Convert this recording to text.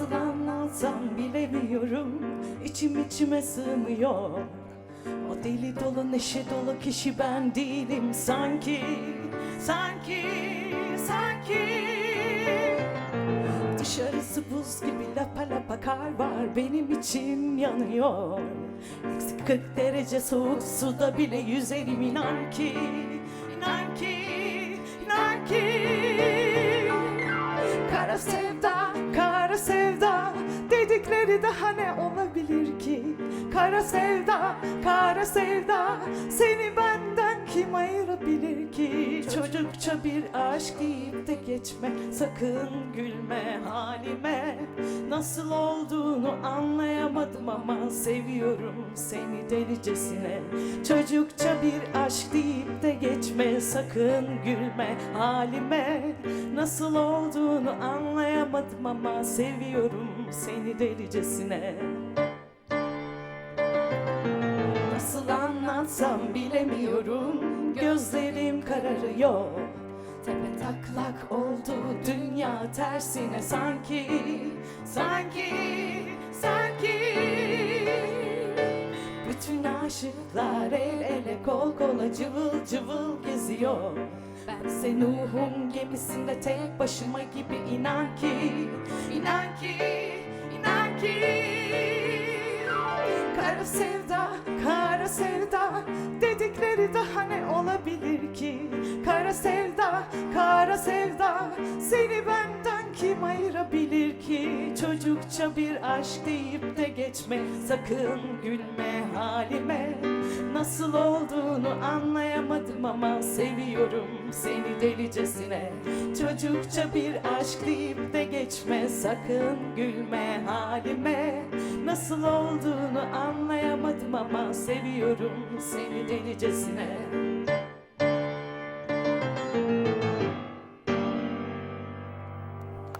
Nasıl anlatsam bilemiyorum. İçim içime sığmıyor. O deli dolu neşe dolu kişi ben değilim. Sanki Sanki, sanki. Dışarısı buz gibi lapa lapa kar var. Benim içim yanıyor. Eksi 40 derece soğuk suda bile yüzerim inan ki inan ki, inan ki. Kara sevda, Dedikleri daha ne olabilir ki? Kara sevda, kara sevda Seni benden kim ayırabilir ki? Çocukça bir aşk deyip de geçme Sakın gülme halime Nasıl olduğunu anlayamadım ama Seviyorum seni delicesine. Çocukça bir aşk deyip de geçme Sakın gülme halime. Nasıl olduğunu anlayamadım ama Seviyorum seni delicesine. Nasıl anlatsam bilemiyorum Gözlerim kararıyor. Tepe taklak oldu dünya tersine sanki Sanki, sanki Bütün aşıklar el ele kol kola cıvıl cıvıl geziyor. Bense Nuh'un gemisinde tek başıma gibi inan ki inan ki, inan ki. Kara sevda, kara sevda Dedikleri daha ne olabilir ki? Kara sevda, kara sevda Seni benden kim ayırabilir ki Çocukça bir aşk deyip de geçme? Sakın gülme halime. Nasıl olduğunu anlayamadım ama Seviyorum seni delicesine. Çocukça bir aşk deyip de geçme. Sakın gülme halime. Nasıl olduğunu anlayamadım ama Seviyorum seni delicesine